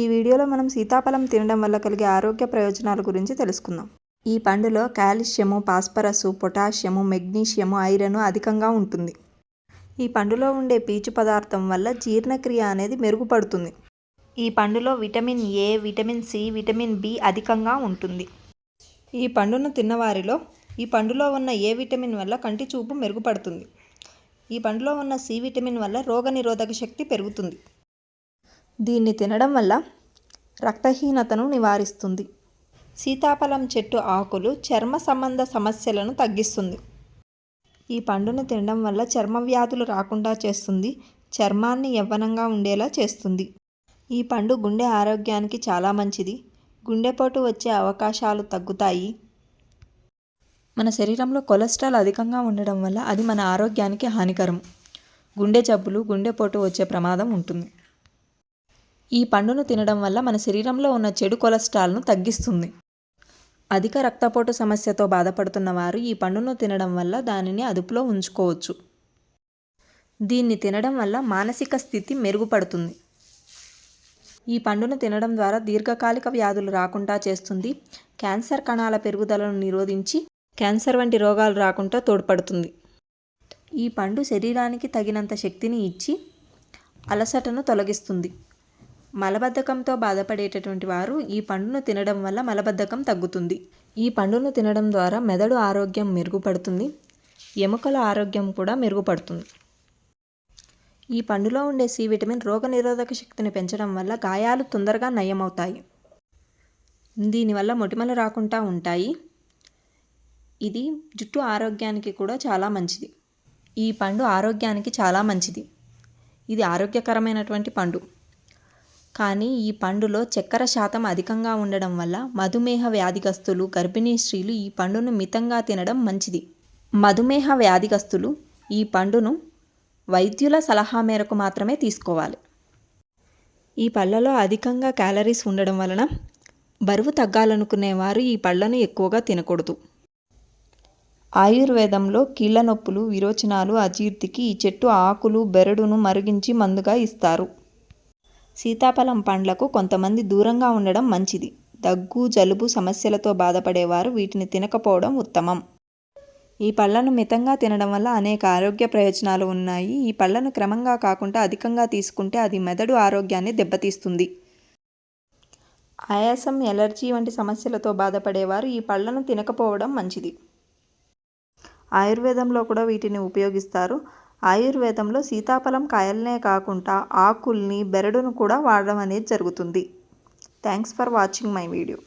ఈ వీడియోలో మనం సీతాఫలం తినడం వల్ల కలిగే ఆరోగ్య ప్రయోజనాల గురించి తెలుసుకుందాం. ఈ పండులో calcium phosphorus potassium magnesium iron అధికంగా ఉంటుంది. ఈ పండులో ఉండే పీచు పదార్థం వల్ల జీర్ణక్రియ అనేది మెరుగుపడుతుంది. ఈ పండులో vitamin A vitamin C vitamin B అధికంగా ఉంటుంది. ఈ పండును తిన్నవారిలో ఈ పండులో ఉన్న ఏ విటమిన్ వల్ల కంటి చూపు మెరుగుపడుతుంది? ఈ పండులో ఉన్న సి విటమిన్ వల్ల రోగనిరోధక శక్తి పెరుగుతుంది. దీన్ని తినడం వల్ల రక్తహీనతను నివారిస్తుంది. సీతాఫలం చెట్టు ఆకులు చర్మ సంబంధ సమస్యలను తగ్గిస్తుంది. ఈ పండును తినడం వల్ల చర్మ వ్యాధులు రాకుండా చేస్తుంది. చర్మాన్ని యవ్వనంగా ఉండేలా చేస్తుంది. ఈ పండు గుండె ఆరోగ్యానికి చాలా మంచిది. గుండెపోటు వచ్చే అవకాశాలు తగ్గుతాయి. మన శరీరంలో కొలెస్ట్రాల్ అధికంగా ఉండడం వల్ల అది మన ఆరోగ్యానికి హానికరం. గుండె జబ్బులు గుండెపోటు వచ్చే ప్రమాదం ఉంటుంది. ఈ పండును తినడం వల్ల మన శరీరంలో ఉన్న చెడు కొలెస్ట్రాల్ను తగ్గిస్తుంది. అధిక రక్తపోటు సమస్యతో బాధపడుతున్న వారు ఈ పండును తినడం వల్ల దానిని అదుపులో ఉంచుకోవచ్చు. దీన్ని తినడం వల్ల మానసిక స్థితి మెరుగుపడుతుంది. ఈ పండును తినడం ద్వారా దీర్ఘకాలిక వ్యాధులు రాకుండా చేస్తుంది. క్యాన్సర్ కణాల పెరుగుదలను నిరోధించి క్యాన్సర్ వంటి రోగాలు రాకుండా తోడ్పడుతుంది. ఈ పండు శరీరానికి తగినంత శక్తిని ఇచ్చి అలసటను తొలగిస్తుంది. మలబద్ధకంతో బాధపడేటటువంటి వారు ఈ పండును తినడం వల్ల మలబద్ధకం తగ్గుతుంది. ఈ పండును తినడం ద్వారా మెదడు ఆరోగ్యం మెరుగుపడుతుంది. ఎముకల ఆరోగ్యం కూడా మెరుగుపడుతుంది. ఈ పండులో ఉండే సి విటమిన్ రోగనిరోధక శక్తిని పెంచడం వల్ల గాయాలు తొందరగా నయమవుతాయి. దీనివల్ల మొటిమలు రాకుండా ఉంటాయి. ఇది జుట్టు ఆరోగ్యానికి కూడా చాలా మంచిది. ఈ పండు ఆరోగ్యానికి చాలా మంచిది. ఇది ఆరోగ్యకరమైనటువంటి పండు. కానీ ఈ పండులో చక్కెర శాతం అధికంగా ఉండడం వల్ల మధుమేహ వ్యాధిగస్తులు గర్భిణీ స్త్రీలు ఈ పండును మితంగా తినడం మంచిది. మధుమేహ వ్యాధిగస్తులు ఈ పండును వైద్యుల సలహా మేరకు మాత్రమే తీసుకోవాలి. ఈ పళ్ళలో అధికంగా క్యాలరీస్ ఉండడం వలన బరువు తగ్గాలనుకునేవారు ఈ పళ్ళను ఎక్కువగా తినకూడదు. ఆయుర్వేదంలో కీళ్ళ నొప్పులు విరోచనాలు అజీర్తికి ఈ చెట్టు ఆకులు బెరడును మరిగించి మందుగా ఇస్తారు. సీతాఫలం పండ్లకు కొంతమంది దూరంగా ఉండడం మంచిది. దగ్గు జలుబు సమస్యలతో బాధపడేవారు వీటిని తినకపోవడం ఉత్తమం. ఈ పళ్ళను మితంగా తినడం వల్ల అనేక ఆరోగ్య ప్రయోజనాలు ఉన్నాయి. ఈ పళ్ళను క్రమంగా కాకుండా అధికంగా తీసుకుంటే అది మెదడు ఆరోగ్యాన్ని దెబ్బతీస్తుంది. ఆయాసం ఎలర్జీ వంటి సమస్యలతో బాధపడేవారు ఈ పళ్ళను తినకపోవడం మంచిది. ఆయుర్వేదంలో కూడా వీటిని ఉపయోగిస్తారు. ఆయుర్వేదంలో సీతాఫలం కాయలనే కాకుండా ఆకుల్ని బెరడును కూడా వాడడం అనేది జరుగుతుంది. Thanks for watching my video.